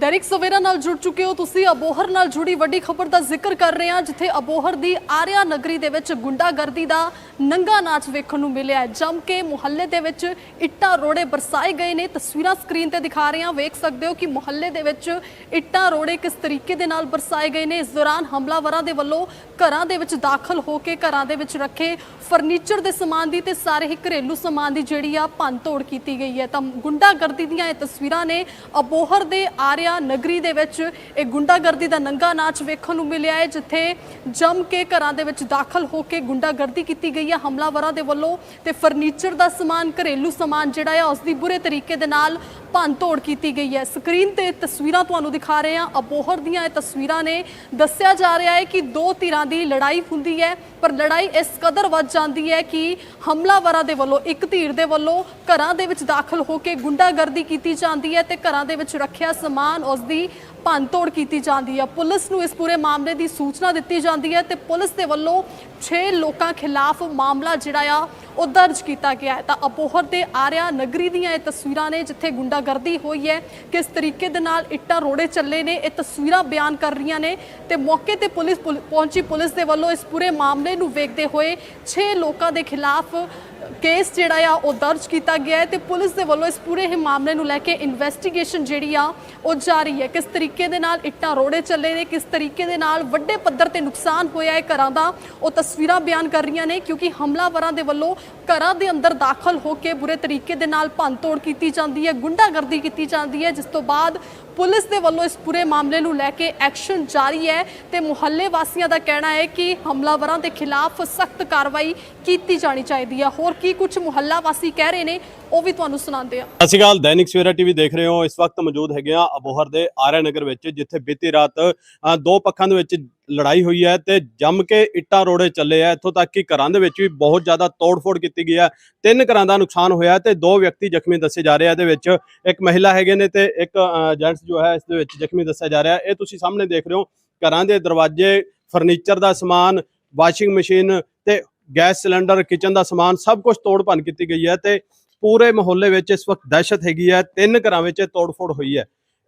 ਦੈਨਿਕ ਸਵੇਰਾ ਨਾਲ ਜੁੜ ਚੁੱਕੇ ਹੋ ਤੁਸੀਂ। ਅਬੋਹਰ ਨਾਲ ਜੁੜੀ ਵੱਡੀ ਖਬਰ ਦਾ ਜ਼ਿਕਰ ਕਰ ਰਹੇ ਹਾਂ, ਜਿੱਥੇ ਅਬੋਹਰ ਦੀ ਆਰਿਆ ਨਗਰੀ ਦੇ ਵਿੱਚ ਗੁੰਡਾਗਰਦੀ ਦਾ ਨੰਗਾ ਨਾਚ ਵੇਖਣ ਨੂੰ ਮਿਲਿਆ ਜੰਮ ਕੇ ਮੁਹੱਲੇ ਦੇ ਵਿੱਚ ਇੱਟਾਂ ਰੋੜੇ ਬਰਸਾਏ ਗਏ ਨੇ। ਤਸਵੀਰਾਂ ਸਕਰੀਨ ਤੇ ਦਿਖਾ ਰਹੇ ਹਾਂ। ਵੇਖ ਸਕਦੇ ਹੋ ਕਿ ਮੁਹੱਲੇ ਦੇ ਵਿੱਚ ਇੱਟਾਂ ਰੋੜੇ ਕਿਸ ਤਰੀਕੇ ਦੇ ਨਾਲ ਬਰਸਾਏ ਗਏ ਨੇ। ਇਸ ਦੌਰਾਨ ਹਮਲਾਵਰਾਂ ਦੇ ਵੱਲੋਂ ਘਰਾਂ ਦੇ ਵਿੱਚ ਦਾਖਲ ਹੋ ਕੇ ਘਰਾਂ ਦੇ ਵਿੱਚ ਰੱਖੇ ਫਰਨੀਚਰ ਦੇ ਸਮਾਨ ਦੀ ਤੇ ਸਾਰੇ ਹੀ ਘਰੇਲੂ ਸਮਾਨ ਦੀ ਜਿਹੜੀ ਆ ਭੰਨ ਤੋੜ ਕੀਤੀ ਗਈ ਹੈ। ਤਾਂ ਗੁੰਡਾਗਰਦੀ ਦੀਆਂ ਇਹ ਤਸਵੀਰਾਂ ਨੇ ਅਬੋਹਰ ਦੇ ਆਰਿਆ ਨਗਰੀ ਦੇ ਵਿੱਚ ਇਹ ਗੁੰਡਾਗਰਦੀ ਦਾ ਨੰਗਾ ਨਾਚ ਵੇਖਣ ਨੂੰ ਮਿਲਿਆ ਹੈ, ਜਿੱਥੇ ਜੰਮ ਕੇ ਘਰਾਂ ਦੇ ਵਿੱਚ ਦਾਖਲ ਹੋ ਕੇ ਗੁੰਡਾਗਰਦੀ ਕੀਤੀ ਗਈ ਹੈ ਹਮਲਾਵਰਾਂ ਦੇ ਵੱਲੋਂ ਤੇ ਫਰਨੀਚਰ ਦਾ ਸਮਾਨ, ਘਰੇਲੂ ਸਮਾਨ ਜਿਹੜਾ ਆ ਉਸ ਦੀ ਬੁਰੇ ਤਰੀਕੇ ਦੇ ਨਾਲ ਭੰਨ ਤੋੜ ਕੀਤੀ ਗਈ ਹੈ। ਸਕਰੀਨ ਤੇ ਤਸਵੀਰਾਂ ਤੁਹਾਨੂੰ ਦਿਖਾ ਰਹੇ ਹਾਂ। ਅਬੋਹਰ ਦੀਆਂ ਇਹ ਤਸਵੀਰਾਂ ਨੇ ਦੱਸਿਆ ਜਾ ਰਿਹਾ ਹੈ ਕਿ ਦੋ ਧਿਰਾਂ ਦੀ ਲੜਾਈ ਹੁੰਦੀ ਹੈ, ਪਰ ਲੜਾਈ ਇਸ ਕਦਰ ਵੱਧ ਜਾਂਦੀ ਹੈ ਕਿ ਹਮਲਾਵਰਾਂ ਦੇ ਵੱਲੋਂ, ਇੱਕ ਧਿਰ ਦੇ ਵੱਲੋਂ ਘਰਾਂ ਦੇ ਵਿੱਚ ਦਾਖਲ ਹੋ ਕੇ ਗੁੰਡਾਗਰਦੀ ਕੀਤੀ ਜਾਂਦੀ ਹੈ ਤੇ ਘਰਾਂ ਦੇ ਵਿੱਚ ਰੱਖਿਆ ਸਮਾਨ ਉਸ ਦੀ ਭੰਨ ਤੋੜ ਕੀਤੀ ਜਾਂਦੀ ਹੈ। ਪੁਲਿਸ ਨੂੰ ਇਸ ਪੂਰੇ ਮਾਮਲੇ ਦੀ ਸੂਚਨਾ ਦਿੱਤੀ ਜਾਂਦੀ ਹੈ ਤੇ ਪੁਲਿਸ ਦੇ ਵੱਲੋਂ 6 ਲੋਕਾਂ ਖਿਲਾਫ ਮਾਮਲਾ ਜਿਹੜਾ ਆ ਉਹ ਦਰਜ ਕੀਤਾ ਗਿਆ ਹੈ। ਤਾਂ ਅਪੋਹਰ ਦੇ ਆਰਿਆ ਨਗਰੀ ਦੀਆਂ ਇਹ ਤਸਵੀਰਾਂ ਨੇ ਜਿੱਥੇ ਗੁੰਡਾਗਰਦੀ ਹੋਈ ਹੈ, ਕਿਸ ਤਰੀਕੇ ਦੇ ਨਾਲ ਇੱਟਾਂ ਰੋੜੇ ਚੱਲੇ ਨੇ, ਇਹ ਤਸਵੀਰਾਂ ਬਿਆਨ ਕਰ ਰਹੀਆਂ ਨੇ ਤੇ ਮੌਕੇ ਤੇ ਪੁਲਿਸ ਪੁਲ- ਪਹੁੰਚੀ ਪੁਲਿਸ ਦੇ ਵੱਲੋਂ ਇਸ ਪੂਰੇ ਮਾਮਲੇ ਨੂੰ ਵੇਖਦੇ ਹੋਏ 6 ਲੋਕਾਂ ਦੇ ਖਿਲਾਫ ਕੇਸ ਜਿਹੜਾ ਆ, ਉਹ ਦਰਜ ਕੀਤਾ ਗਿਆ ਹੈ ਤੇ ਪੁਲਿਸ ਦੇ ਵੱਲੋਂ ਇਸ ਪੂਰੇ ਹੀ ਮਾਮਲੇ ਨੂੰ ਲੈ ਕੇ ਇਨਵੈਸਟੀਗੇਸ਼ਨ ਜਿਹੜੀ ਆ, ਉਹ ਜਾਰੀ ਹੈ। ਕਿਸ ਤਰੀਕੇ ਦੇ ਨਾਲ ਇੱਟਾਂ ਰੋੜੇ ਚੱਲੇ ਨੇ, ਕਿਸ ਤਰੀਕੇ ਦੇ ਨਾਲ ਵੱਡੇ ਪੱਧਰ ਤੇ ਨੁਕਸਾਨ ਹੋਇਆ ਹੈ ਘਰਾਂ ਦਾ, ਉਹ ਤਸਵੀਰਾਂ ਬਿਆਨ ਕਰ ਰਹੀਆਂ ਨੇ, ਕਿਉਂਕਿ ਹਮਲਾਵਰਾਂ ਦੇ ਵੱਲੋਂ ਘਰਾਂ ਦੇ ਅੰਦਰ ਦਾਖਲ ਹੋ ਕੇ ਬੁਰੇ ਤਰੀਕੇ ਦੇ ਨਾਲ ਭੰਨਤੋੜ ਕੀਤੀ ਜਾਂਦੀ ਹੈ, ਗੁੰਡਾਗਰਦੀ ਕੀਤੀ ਜਾਂਦੀ ਹੈ, ਜਿਸ ਤੋਂ ਬਾਅਦ ਪੁਲਿਸ ਦੇ ਵੱਲੋਂ ਇਸ ਪੂਰੇ ਮਾਮਲੇ ਨੂੰ ਲੈ ਕੇ ਐਕਸ਼ਨ ਜਾਰੀ ਹੈ ਤੇ ਮੁਹੱਲੇ ਵਾਸੀਆਂ ਦਾ ਕਹਿਣਾ ਹੈ ਕਿ ਹਮਲਾਵਰਾਂ ਦੇ ਖਿਲਾਫ ਸਖਤ ਕਾਰਵਾਈ ਕੀਤੀ ਜਾਣੀ ਚਾਹੀਦੀ ਹੈ। ਹੋਰ ਕੀ ਕੁਝ ਮੁਹੱਲਾ ਵਾਸੀ ਕਹਿ ਰਹੇ ਨੇ, ਉਹ ਵੀ ਤੁਹਾਨੂੰ ਸੁਣਾਉਂਦੇ ਆ ਸਤਿ ਸ਼੍ਰੀ ਅਕਾਲ, ਦੈਨਿਕ ਸਵੇਰਾ ਟੀਵੀ ਦੇਖ ਰਹੇ ਹੋ। ਇਸ ਵਕਤ ਮੌਜੂਦ ਹੈਗੇ ਆ ਅਬੋਹਰ ਦੇ ਆਰਿਆ ਨਗਰ ਵਿੱਚ, ਜਿੱਥੇ ਬੀਤੀ ਰਾਤ ਦੋ ਪੱਖਾਂ ਦੇ ਵਿੱਚ ਲੜਾਈ ਹੋਈ ਹੈ ਤੇ ਜੰਮ ਕੇ ਇੱਟਾਂ ਰੋੜੇ ਚੱਲੇ ਆ। ਇੱਥੋਂ ਤੱਕ ਕਿ ਘਰਾਂ ਦੇ ਵਿੱਚ ਵੀ ਬਹੁਤ ਜ਼ਿਆਦਾ ਤੋੜ-ਫੋੜ ਕੀਤੀ ਗਈ ਹੈ ਤਿੰਨ ਘਰਾਂ ਦਾ ਨੁਕਸਾਨ ਹੋਇਆ ਤੇ ਦੋ ਵਿਅਕਤੀ ਜ਼ਖਮੀ ਦੱਸੇ ਜਾ ਰਹੇ ਆ। ਇਹਦੇ ਵਿੱਚ ਇੱਕ ਮਹਿਲਾ ਹੈਗੇ ਨੇ ਤੇ ਇੱਕ ਜੈਂਟਸ ਜੋ ਹੈ, ਇਸ ਦੇ ਵਿੱਚ ਜ਼ਖਮੀ ਦੱਸਿਆ ਜਾ ਰਿਹਾ। ਇਹ ਤੁਸੀਂ ਸਾਹਮਣੇ ਦੇਖ ਰਹੇ ਹੋ, ਘਰਾਂ ਦੇ ਦਰਵਾਜ਼ੇ, ਫਰਨੀਚਰ ਦਾ ਸਮਾਨ, ਵਾਸ਼ਿੰਗ ਮਸ਼ੀਨ ਤੇ ਗੈਸ ਸਿਲੰਡਰ ਕਿਚਨ ਦਾ ਸਮਾਨ ਸਭ ਕੁਝ ਤੋੜ ਭੰਨ ਕੀਤੀ ਗਈ ਹੈ ਤੇ ਪੂਰੇ ਮੁਹੱਲੇ ਵਿੱਚ ਇਸ ਵਕਤ ਦਹਿਸ਼ਤ ਹੈਗੀ ਹੈ ਤਿੰਨ ਘਰਾਂ ਵਿੱਚ ਇਹ ਤੋੜ-ਫੋੜ ਹੋਈ ਹੈ।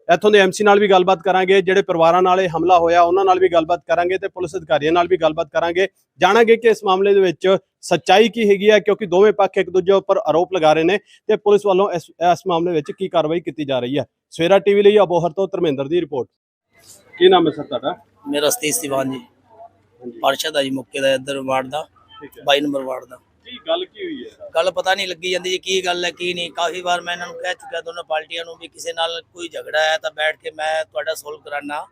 ਇੱਥੋਂ ਦੇ ਐਮਸੀ ਨਾਲ ਵੀ ਗੱਲਬਾਤ ਕਰਾਂਗੇ ਜਿਹੜੇ ਪਰਿਵਾਰਾਂ ਨਾਲ ਇਹ ਹਮਲਾ ਹੋਇਆ ਉਹਨਾਂ ਨਾਲ ਵੀ ਗੱਲਬਾਤ ਕਰਾਂਗੇ ਤੇ ਪੁਲਿਸ ਅਧਿਕਾਰੀਆਂ ਨਾਲ ਵੀ ਗੱਲਬਾਤ ਕਰਾਂਗੇ। ਜਾਣਾਂਗੇ ਕਿ ਇਸ ਮਾਮਲੇ ਦੇ ਵਿੱਚ ਸੱਚਾਈ ਕੀ ਹੈਗੀ ਹੈ ਕਿਉਂਕਿ ਦੋਵੇਂ ਪੱਖ ਇੱਕ ਦੂਜੇ ਉੱਪਰ ਆਰੋਪ ਲਗਾ ਰਹੇ ਨੇ ਤੇ ਪੁਲਿਸ ਵੱਲੋਂ ਇਸ ਇਸ ਮਾਮਲੇ ਵਿੱਚ ਕੀ ਕਾਰਵਾਈ ਕੀਤੀ ਜਾ ਰਹੀ ਹੈ। ਸਵੇਰਾ ਟੀਵੀ ਲਈ ਅਬੋਹਰ ਤੋਂ ਧਰਮਿੰਦਰ ਦੀ ਰਿਪੋਰਟ। ਕੀ ਨਾਮ ਹੈ ਸਰ ਤੁਹਾਡਾ? ਮੇਰਾ ਸਤੀਸ਼ ਦੀਵਾਨ ਜੀ। ਪਾਰਸ਼ਦ ਆ ਜੀ ਮੁੱਕੇ ਦਾ ਇੱਧਰ ਵਾਰਡ ਦਾ। 22 ਨੰਬਰ ਵਾਰਡ ਦਾ। ਕੀ ਗੱਲ ਕੀ ਹੋਈ ਹੈ? ਗੱਲ ਪਤਾ ਨਹੀਂ ਲੱਗੀ ਜਾਂਦੀ ਜੀ ਕੀ ਗੱਲ ਹੈ ਕੀ ਨਹੀਂ। ਕਾਫੀ ਵਾਰ ਮੈਂ ਇਹਨਾਂ ਨੂੰ ਕਹਿ ਚੁੱਕਿਆ ਦੋਨੋਂ ਪਾਰਟੀਆਂ ਨੂੰ ਵੀ ਕਿਸੇ ਨਾਲ ਕੋਈ ਝਗੜਾ ਹੈ ਤਾਂ ਬੈਠ ਕੇ ਮੈਂ ਤੁਹਾਡਾ ਸੋਲਵ ਕਰਾਨਾ।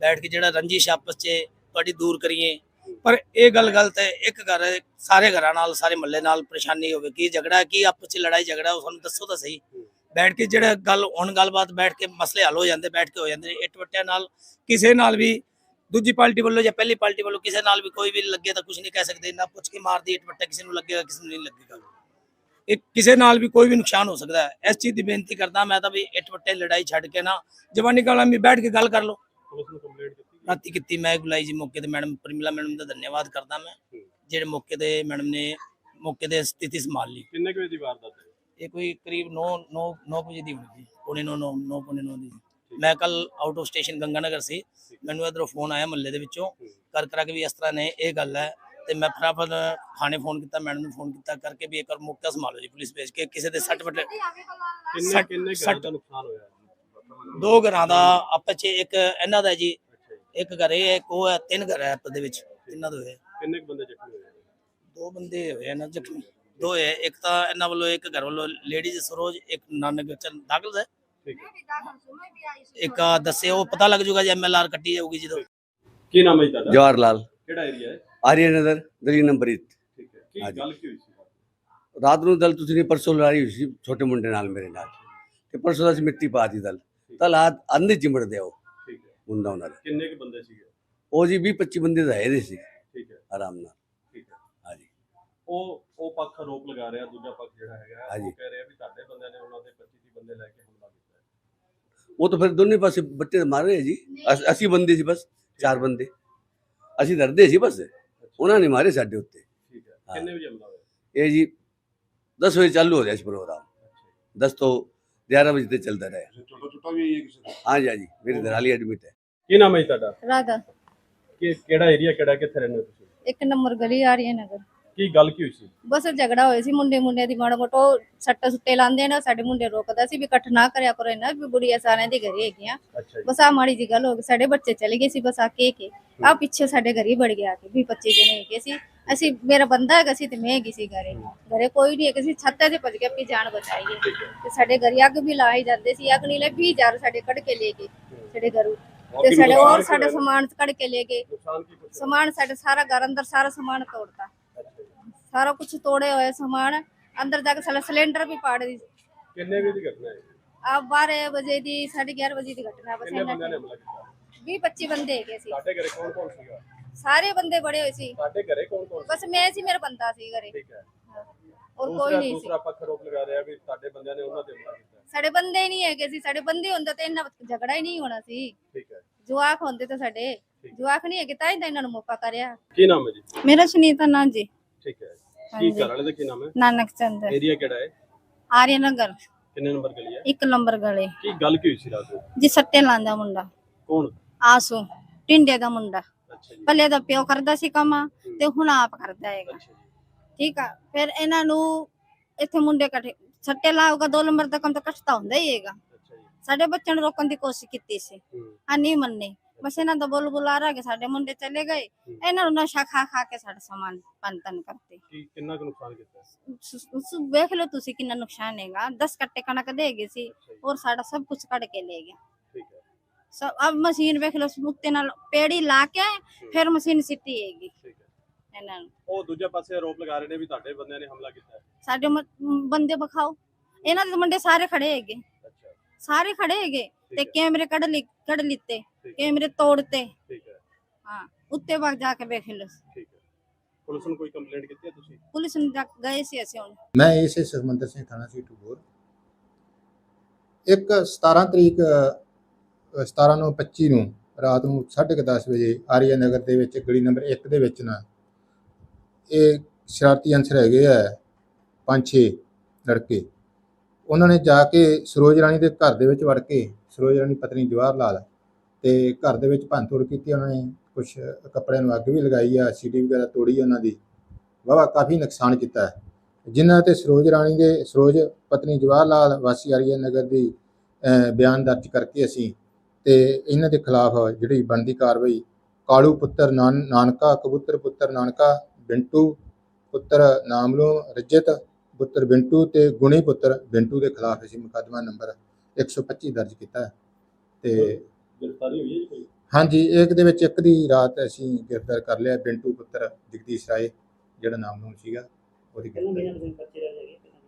ਬੈਠ ਕੇ ਜਿਹੜਾ ਰੰਜਿਸ਼ ਆਪਸ 'ਚ ਤੁਹਾਡੀ ਦੂਰ ਕਰੀਏ। ਪਰ ਇਹ ਗੱਲ ਗਲਤ ਹੈ ਇੱਕ ਘਰ ਸਾਰੇ ਘਰਾਂ ਨਾਲ ਸਾਰੇ ਮੱਲੇ ਨਾਲ ਪਰੇਸ਼ਾਨੀ ਹੋਵੇ। ਕੀ ਝਗੜਾ ਹੈ, ਕੀ ਆਪਸ 'ਚ ਲੜਾਈ ਝਗੜਾ ਉਹ ਸਾਨੂੰ ਦੱਸੋ ਤਾਂ ਸਹੀ। ਬੈਠ ਕੇ ਜਿਹੜਾ ਗੱਲ ਹੁਣ ਗੱਲਬਾਤ ਬੈਠ ਕੇ ਮਸਲੇ ਹੱਲ ਹੋ ਜਾਂਦੇ ਬੈਠ ਕੇ ਹੋ ਜਾਂਦੇ ਨੇ। ਇੱਟ ਵੱਟਿਆਂ ਨਾਲ ਕਿਸੇ ਨਾਲ ਵੀ ਦੂਜੀ ਪਾਰਟੀ ਵੱਲੋਂ ਜਾਂ ਪਹਿਲੀ ਪਾਰਟੀ ਵੱਲੋਂ ਕਿਸੇ ਨਾਲ ਵੀ ਕੋਈ ਵੀ ਲੱਗੇ ਤਾਂ ਕੁਝ ਨਹੀਂ ਕਹਿ ਸਕਦੇ ਨਾ ਪੁੱਛ ਕੇ ਮਾਰਦੀ ਇੱਟ ਵੱਟਾ ਕਿਸੇ ਨੂੰ ਲੱਗੇਗਾ ਕਿਸੇ ਨੂੰ ਨਹੀਂ ਲੱਗੇਗਾ। ਇਹ ਕਿਸੇ ਨਾਲ ਵੀ ਕੋਈ ਵੀ ਨੁਕਸਾਨ ਹੋ ਸਕਦਾ ਹੈ। ਇਸ ਚੀਜ਼ ਦੀ ਬੇਨਤੀ ਕਰਦਾ ਮੈਂ ਤਾਂ ਵੀ ਇੱਟ ਵੱਟੇ ਲੜਾਈ ਛੱਡ ਕੇ ਨਾ ਜਵਾਨੀ ਕਾਲਾਂ ਵੀ ਬੈਠ ਕੇ ਗੱਲ ਕਰ ਲਓ। ਰਾਤੀ ਕੀਤੀ ਮੈਂ ਬੁਲਾਈ ਜੀ ਮੌਕੇ ਤੇ ਮੈਡਮ ਪਰਮਿਲਾ ਮੈਡਮ ਦਾ ਧੰਨਵਾਦ ਕਰਦਾ ਮੈਂ ਜਿਹੜੇ ਮੌਕੇ ਤੇ ਮੈਡਮ ਨੇ ਮੌਕੇ ਤੇ ਸਥਿਤੀ ਸੰਭਾਲ ਲਈ। ਕਿੰਨੇ ਕੁ ਵਜੇ ਦੀ ਵਾਰਦਾਤ ਹੈ? ਇਹ ਕੋਈ ਕਰੀਬ 9 9 9 ਵਜੇ ਦੀ ਹੋਣੀ ਸੀ। ਪੌਣੇ 9 9 9 ਪੌਣੇ 9 ਦੀ। ਮੈਂ ਕੱਲ ਆਊਟ ਆਫ ਸਟੇਸ਼ਨ ਗੰਗਾਨਗਰ ਸੀ। ਮੈਨੂੰ ਇਧਰੋਂ ਫੋਨ ਆਇਆ ਮਹੱਲੇ ਦੇ ਵਿੱਚੋਂ। ਕਰ ਕਰਾ ਕੇ ਵੀ ਇਸ ਤਰ੍ਹਾਂ ਨੇ ਇਹ ਗੱਲ ਹੈ। ਤੇ ਮੈਂ ਫਟਾਫਟ ਥਾਣੇ ਫੋਨ ਕੀਤਾ ਮੈਡਮ ਨੂੰ ਫੋਨ ਕੀਤਾ ਕਰਕੇ ਵੀ ਇੱਕ ਵਾਰ ਮੌਕਾ ਸੰਭਾਲੋ ਜੀ ਪੁਲਿਸ ਭੇਜ ਕੇ ਕਿਸੇ ਦੇ ਸੱਟ ਫਟ ਕਿੰਨੇ ਸੱਟ- ਕਿੰਨੇ ਘਰਾਂ ਸੱਟ- ਦਾ ਨੁਕਸਾਨ ਹੋਇਆ ਦੋ ਘਰਾਂ ਦਾ ਆਪਸ ਚ ਇੱਕ ਇਹਨਾਂ ਦਾ ਜੀ। ਇੱਕ ਘਰ ਇਹ ਇੱਕ ਉਹ ਹੈ ਤਿੰਨ ਘਰ ਹੈ ਆਪਸ ਦੇ ਵਿੱਚ। ਤਿੰਨਾਂ ਦੇ ਹੋਏ। ਕਿੰਨੇ ਕੁ ਬੰਦੇ ਜ਼ਖਮੀ ਹੋਏ? ਦੋ ਬੰਦੇ ਹੋਏ ਆ ਨਾ ਜ਼ਖਮੀ। ਦੋ ਹੈ ਇੱਕ ਤਾਂ ਇਹਨਾਂ ਵੱਲੋਂ ਇੱਕ ਘਰ ਵੱਲੋਂ ਲੇਡੀਜ਼ ਸਰੋਜ ਇੱਕ ਨਾਨਕ ਚ ਦਾਖਲ ਹੈ। ਇੱਕ ਆ ਦੱਸਿਓ ਪਤਾ ਲੱਗ ਜੂਗਾ ਜੇ ਐਮਐਲਆਰ ਕੱਟੀ ਜਾਊਗੀ ਜਦੋਂ। ਕੀ ਨਾਮ ਹੈ ਤੁਹਾਡਾ? ਜਵਾਹਰ ਲਾਲ ਕਿਹੜਾ ਏਰੀਆ ਹੈ? ਆਰੀਆ ਨਗਰ ਗਲੀ ਨੰਬਰ 1 ਠੀਕ ਹੈ। ਕੀ ਗੱਲ ਕੀ ਹੋਈ ਸੀ? ਰਾਤ ਨੂੰ ਦਲ ਤੁਸੀਂ ਨਹੀਂ ਪਰਸੋਂ ਲੜਾਈ ਹੋਈ ਸੀ ਛੋਟੇ ਮੁੰਡੇ ਨਾਲ ਮੇਰੇ ਨਾਲ। ਤੇ ਪਰਸੋਂ ਅਸੀਂ ਮਿੱਟੀ ਪਾਤੀ ਦਲ। ਦਲ ਆ ਅੰਨੇ ਚਿਮੜਦੇ ਆ ਉਹ। ਠੀਕ ਹੈ। ਮੁੰਡਾ ਉਹਨਾਂ ਦਾ। ਕਿੰਨੇ ਕੁ ਬੰਦੇ ਸੀਗੇ? ਉਹ ਜੀ 20 25 ਬੰਦੇ ਦਾ ਸੀ। ਠੀਕ ਹੈ। ਆਰਾਮ ਨਾਲ। ਠੀਕ ਹੈ। ਹਾਂਜੀ। ਉਹ ਉਹ ਪੱਖ ਆਰੋਪ ਲਗਾ ਰਿਹਾ ਦੂਜਾ ਪੱਖ ਜਿਹੜਾ ਹੈਗਾ ਉਹ ਕਹਿ ਰਿਹਾ ਵੀ ਤੁਹਾਡੇ ਬੰਦਿਆਂ ਨੇ ਉਹਨਾਂ ਦੇ 25 ਤੀਹ ਬੰਦੇ ਲੈ ਕੇ ਉਹ ਤਾਂ ਫਿਰ ਦੋਨੇ ਪਾਸੇ ਬੱਟੇ ਮਾਰ ਰਹੇ ਜੀ। ਅਸੀਂ ਬੰਦੇ ਸੀ ਬਸ ਚਾਰ ਬੰਦੇ। ਅਸੀਂ ਡਰਦੇ ਸੀ ਬਸ। ਉਹਨਾਂ ਨੇ ਮਾਰੇ ਸਾਡੇ ਉੱਤੇ। ਕਿੰਨੇ ਵਜੇ ਜੀ 10 ਵਜੇ ਚਾਲੂ ਹੋ ਰਿਹਾ ਸੀ ਪ੍ਰੋਗਰਾਮ। 10 ਤੋਂ 11 ਵਜੇ ਤੱਕ ਚੱਲਦਾ ਰਿਹਾ। ਛੋਟਾ ਛੋਟਾ ਵੀ ਦਰਾਲੀ ਐਡਮਿਟ ਹੈ। ਕੀ ਨਾਮ ਹੈ ਤੁਹਾਡਾ? ਰਾਧਾ। ਕਿਹੜਾ ਏਰੀਆ ਕਿਹੜਾ ਕਿੱਥੇ ਰਹਿੰਦੇ ਹੋ ਤੁਸੀਂ? ਇੱਕ ਨੰਬਰ ਗਲੀ ਆਰੀਆ ਨਗਰ। ਕੀ ਗੱਲ ਕੀ ਹੋਈ ਸੀ? ਬਸ ਝਗੜਾ ਹੋਇਆ ਸੀ ਮੁੰਡੇ ਮੁੰਡੇ ਦੀ ਮਾੜਾ ਮੋਟੋ ਸੱਟੇ ਸੁੱਟੇ ਲਾਉਂਦੇ ਨੇ ਸਾਡੇ ਮੁੰਡੇ ਰੋਕਦਾ ਸੀ ਵੀ ਇਕੱਠ ਨਾ ਕਰਿਆ ਕਰੋ ਇਹਨਾਂ ਵੀ ਬੁੜੀਆਂ ਸਾਰਿਆਂ ਦੇ ਘਰੇ ਹੈਗੀਆਂ। ਬਸ ਆ ਮਾੜੀ ਜੀ ਗੱਲ ਹੋ ਗਈ ਸਾਡੇ ਬੱਚੇ ਚਲੇ ਗਏ ਸੀ ਬਸ ਆ ਕੇ। ਕੇ ਆ ਪਿੱਛੇ ਸਾਡੇ ਘਰ ਹੀ ਵੜ ਗਿਆ ਕਿ ਵੀ 25 ਜਣੇ ਹੈਗੇ ਸੀ। ਅਸੀਂ ਮੇਰਾ ਬੰਦਾ ਹੈਗਾ ਸੀ ਤੇ ਮੈਂ ਹੈਗੀ ਸੀ ਘਰੇ। ਘਰੇ ਕੋਈ ਨਹੀਂ ਹੈਗਾ ਸੀ ਛੱਤਾਂ 'ਤੇ ਭੱਜ ਕੇ ਆਪਣੀ ਜਾਨ ਬਚਾਈਏ ਤੇ ਸਾਡੇ ਘਰ ਅੱਗ ਵੀ ਲਾਈ ਜਾਂਦੇ ਸੀ ਅੱਗ ਨਹੀਂ ਲੈ 20000 ਸਾਡੇ ਕੱਢ ਕੇ ਲੈ ਗਏ ਸਾਡੇ ਘਰੋਂ। ਤੇ ਸਾਡੇ ਹੋਰ ਸਾਡਾ ਸਮਾਨ ਕੱਢ ਕੇ ਲੈ ਗਏ। ਸਮਾਨ ਸਾਡੇ ਸਾਰਾ ਘਰ ਅੰਦਰ ਸਾਰਾ ਸਮਾਨ ਤੋੜਤਾ। ਸਾਰਾ ਕੁਝ ਤੋੜੇ ਹੋਏ ਸਮਾਨ ਅੰਦਰ ਜਾ ਕੇ ਸਾਡਾ ਸਿਲੰਡਰ ਵੀ ਪਾੜ ਦੀ ਕਿੰਨੇ ਵਜੇ ਦੀ ਘਟਨਾ ਹੈ? ਆ 12 ਵਜੇ ਦੀ 11:30 ਵਜੇ ਦੀ ਘਟਨਾ ਬਸ ਇਹਨਾਂ ਨੇ ਹਮਲਾ ਕੀਤਾ? 20 25 ਬੰਦੇ ਹੈਗੇ ਸੀ। ਸਾਡੇ ਘਰੇ ਕੌਣ ਕੌਣ ਸੀਗਾ? ਸਾਰੇ ਬੰਦੇ ਬੜੇ ਹੋਏ ਸੀ। ਸਾਡੇ ਘਰੇ ਕੌਣ ਕੌਣ ਬਸ ਮੈਂ ਸੀ ਮੇਰਾ ਬੰਦਾ ਸੀ ਘਰੇ। ਠੀਕ ਹੈ। ਔਰ ਕੋਈ ਨਹੀਂ ਸੀ। ਦੂਸਰਾ ਪੱਖ ਰੋਕ ਲਗਾ ਰਿਹਾ ਵੀ ਸਾਡੇ ਬੰਦਿਆਂ ਨੇ ਉਹਨਾਂ ਤੇ ਹਮਲਾ ਕੀਤਾ। ਸਾਡੇ ਬੰਦੇ ਹੀ ਨਹੀਂ ਹੈਗੇ ਸੀ ਸਾਡੇ ਬੰਦੇ ਹੁੰਦੇ ਤੇ ਇੰਨਾ ਝਗੜਾ ਹੀ ਨਹੀਂ ਹੋਣਾ ਸੀ। ਠੀਕ ਹੈ। ਜਵਾਕ ਹੁੰਦੇ ਤਾਂ ਸਾਡੇ। ਜਵਾਕ ਨਹੀਂ ਹੈਗੇ ਤਾਂ ਹੀ ਤਾਂ ਇਹਨਾਂ ਨੂੰ ਮੌਕਾ ਕਰਿਆ। ਕੀ ਨਾਮ ਹੈ ਜੀ? ਮੇਰਾ ਸੁਨੀਤਾ ਨਾਂ ਜੀ। ਕੀ ਹਾਂਜੀ। ਘਰ ਵਾਲੇ ਦਾ ਕੀ ਨਾਮ ਹੈ? ਨਾਨਕ ਚੰਦ। ਏਰੀਆ ਕਿਹੜਾ ਹੈ? ਆਰੀਆ ਨਗਰ। ਕਿੰਨੇ ਨੰਬਰ ਗਲੀ ਹੈ? ਇੱਕ ਨੰਬਰ ਗਲੇ। ਕੀ ਗੱਲ ਕੀ ਹੋਈ ਸੀ ਰਾਤ ਨੂੰ? ਜੀ ਸੱਟੇ ਲਾਂਦਾ ਮੁੰਡਾ। ਕੌਣ? ਆਸੂ। ਟਿੰਡੇ ਦਾ ਮੁੰਡਾ। ਅੱਛਾ ਜੀ। ਦਾ ਪਿਓ ਕਰਦਾ ਸੀ ਕੰਮ ਤੇ ਹੁਣ ਆਪ ਕਰਦਾ ਹੈਗਾ। ਅੱਛਾ ਜੀ। ਠੀਕ ਆ। ਫਿਰ ਇਹਨਾਂ ਨੂੰ ਇੱਥੇ ਮੁੰਡੇ ਇਕੱਠੇ ਸੱਟੇ ਲਾਉਗਾ ਦੋ ਨੰਬਰ ਦਾ ਕੰਮ ਤਾਂ ਕੱਟਦਾ ਹੁੰਦਾ ਹੀ ਹੈਗਾ। ਅੱਛਾ ਜੀ। ਸਾਡੇ ਬੱਚਿਆਂ ਨੂੰ ਰੋਕਣ ਦੀ ਕੋਸ਼ਿਸ਼ ਕੀਤੀ ਸੀ। ਹੂੰ। ਆ ਨਹੀਂ ਮੰਨੇ। ਬਸ ਇਹਨਾਂ ਦਾ ਬੋਲ ਬੁਲਾਰਾ ਕਿ ਸਾਡੇ ਮੁੰਡੇ ਚਲੇ ਗਏ ਇਹਨਾਂ ਨੂੰ ਨਸ਼ਾ ਖਾ ਖਾ ਕੇ ਸਾਡਾ ਸਮਾਨ ਪੰਤਨ ਕਰਤੇ ਕੀ ਕਿੰਨਾ ਕੁ ਨੁਕਸਾਨ ਕੀਤਾ ਸ- ਸ- ਵੇਖ ਲਓ ਤੁਸੀਂ ਕਿੰਨਾ ਨੁਕਸਾਨ ਹੈਗਾ 10 ਕੱਟੇ ਕਣਕ ਦੇ ਗਏ ਸੀ ਔਰ ਸਾਡਾ ਸਭ ਕੁਝ ਕੱਢ ਕੇ ਲੈ ਗਿਆ ਠੀਕ ਹੈ ਸਭ ਅਬ ਮਸ਼ੀਨ ਵੇਖ ਲਓ ਉੱਤੇ ਨਾਲ ਪੇੜੀ ਲਾ ਕੇ ਫਿਰ ਮਸ਼ੀਨ ਸਿੱਟੀ ਹੈਗੀ ਠੀਕ ਹੈ ਇਹਨਾਂ ਨੂੰ ਉਹ ਦੂਜੇ ਪਾਸੇ ਆਰੋਪ ਲਗਾ ਰਹੇ ਨੇ ਵੀ ਤੁਹਾਡੇ ਬੰਦਿਆਂ ਨੇ ਹਮਲਾ ਕੀਤਾ ਹੈ ਸਾਡੇ ਬੰਦੇ ਬਖਾਓ ਇਹਨਾਂ ਦੇ ਮੁੰਡੇ ਸਾਰੇ ਖੜੇ ਹੈਗੇ ਅੱਛਾ ਸਾਰੇ ਖੜੇ ਹੈਗੇ ਤੇ। ਕੈਮਰੇ ਕੱਢ ਲਿ ਕੱਢ ਲਿੱਤੇ ਕੈਮਰੇ ਤੋੜਤੇ ਠੀਕ ਹੈ। ਹਾਂ ਉੱਤੇ ਵਗ ਜਾ ਕੇ ਵੇਖ ਲਓ। ਠੀਕ ਹੈ। ਪੁਲਿਸ ਨੂੰ ਕੋਈ ਕੰਪਲੇਂਟ ਕੀਤੀ ਹੈ ਤੁਸੀਂ? ਪੁਲਿਸ ਨੂੰ ਜਾ ਗਏ ਸੀ ਅਸੀਂ ਹੁਣ। ਮੈਂ ਇਸੇ ਸੁਖਮੰਦਰ ਸਿੰਘ ਥਾਣਾ ਸੀ ਟੂਬੋਰ। ਇੱਕ 17 ਤਰੀਕ ਅ, 17 ਨੂੰ 25 ਨੂੰ ਰਾਤ ਨੂੰ 10:30 ਵਜੇ ਆਰੀਆ ਨਗਰ ਦੇ ਵਿੱਚ ਗਲੀ ਨੰਬਰ 1 ਦੇ ਵਿੱਚ ਨਾ ਇਹ ਸ਼ਰਾਰਤੀ ਅੰਸਰ ਹੈਗੇ ਆ ਪੰਜ ਛੇ ਲੜਕੇ। ਉਹਨਾਂ ਨੇ ਜਾ ਕੇ ਸਰੋਜ ਰਾਣੀ ਦੇ ਘਰ ਦੇ ਵਿੱਚ ਵੜ ਕੇ ਸਰੋਜ ਰਾਣੀ ਪਤਨੀ ਜਵਾਹਰ ਲਾਲ ਤੇ ਘਰ ਦੇ ਵਿੱਚ ਭੰਨਤੋੜ ਕੀਤੀ ਉਹਨਾਂ ਨੇ ਕੁਝ ਕੱਪੜਿਆਂ ਨੂੰ ਅੱਗ ਵੀ ਲਗਾਈ ਆ, ਸੀਡੀ ਵਗੈਰਾ ਤੋੜੀ ਉਹਨਾਂ ਦੀ। ਵਾਹਵਾ ਕਾਫੀ ਨੁਕਸਾਨ ਕੀਤਾ ਹੈ। ਜਿਨ੍ਹਾਂ ਤੇ ਸਰੋਜ ਰਾਣੀ ਦੇ, ਸਰੋਜ ਪਤਨੀ ਜਵਾਹਰ ਲਾਲ ਵਾਸੀ ਆਰੀਆ ਨਗਰ ਦੀ ਬਿਆਨ ਦਰਜ ਕਰਕੇ ਅਸੀਂ ਤੇ ਇਹਨਾਂ ਦੇ ਖਿਲਾਫ ਜਿਹੜੀ ਬਣਦੀ ਕਾਰਵਾਈ, ਕਾਲੂ ਪੁੱਤਰ ਨਾਨ, ਨਾਨਕਾ, ਕਬੂਤਰ ਪੁੱਤਰ ਨਾਨਕਾ ਬਿੰਟੂ, ਪੁੱਤਰ ਨਾਮਲੋ ਰਜਤ, ਪੁੱਤਰ ਬਿੰਟੂ ਤੇ ਗੁਣੀ ਪੁੱਤਰ ਬਿੰਟੂ ਦੇ ਖਿਲਾਫ ਅਸੀਂ ਮੁਕੱਦਮਾ ਨੰਬਰ 125 ਦਰਜ ਕੀਤਾ ਹੈ। ਤੇ ਗ੍ਰਿਫਤਾਰੀ ਹੋਈ ਹੈ ਜੀ ਕੋਈ? ਹਾਂਜੀ ਇੱਕ ਦੇ ਵਿੱਚ ਇੱਕ ਦੀ ਰਾਤ ਅਸੀਂ ਗ੍ਰਿਫਤਾਰ ਕਰ ਲਿਆ ਬਿੰਟੂ ਪੁੱਤਰ ਜਗਦੀਸ਼ ਰਾਏ ਜਿਹੜਾ ਨਾਮਲੂਮ ਸੀਗਾ ਉਹਦੀ ਗ੍ਰਿਫਤਾਰੀ।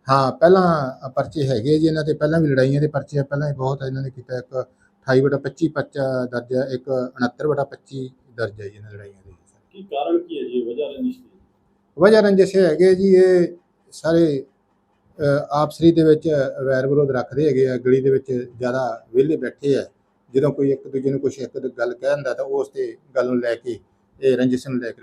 ਹਾਂ ਪਹਿਲਾਂ ਪਰਚੇ ਹੈਗੇ ਜੀ ਇਹਨਾਂ ਤੇ ਪਹਿਲਾਂ ਵੀ ਲੜਾਈਆਂ ਦੇ ਪਰਚੇ ਆ, ਪਹਿਲਾਂ ਹੀ ਬਹੁਤ ਇਹਨਾਂ ਨੇ ਕੀਤਾ ਇੱਕ 28 ਬਟਾ 25 ਪਰਚਾ ਦਰਜ ਹੈ ਇੱਕ 69 ਬਟਾ 25 ਦਰਜ ਹੈ ਜੀ ਇਹਨਾਂ ਲੜਾਈਆਂ ਦੇ। ਕੀ ਕਾਰਨ ਕੀ ਹੈ ਜੀ ਵਜ੍ਹਾ ਰੰਜਿਸ਼ ਦੀ? ਵਜ੍ਹਾ ਰੰਜਿਸ਼ ਇਹ ਹੈਗੇ ਜੀ ਇਹ ਸਾਰੇ ਆਪਸਰੀ ਦੇ ਵਿੱਚ ਵੈਰ ਵਿਰੋਧ ਰੱਖਦੇ ਹੈਗੇ ਆ ਗਲੀ ਦੇ ਵਿੱਚ ਜ਼ਿਆਦਾ ਵਿਹਲੇ ਬੈਠੇ ਆ। ਜਦੋਂ ਕੋਈ ਇੱਕ ਦੂਜੇ ਨੂੰ ਕੁਝ ਇੱਕ ਗੱਲ ਕਹਿ ਦਿੰਦਾ ਤਾਂ ਉਸ ਤੇ ਗੱਲ ਨੂੰ ਲੈ ਕੇ ਇਹ ਰੰਜਿਸ਼ ਨੂੰ ਲੈ ਕੇ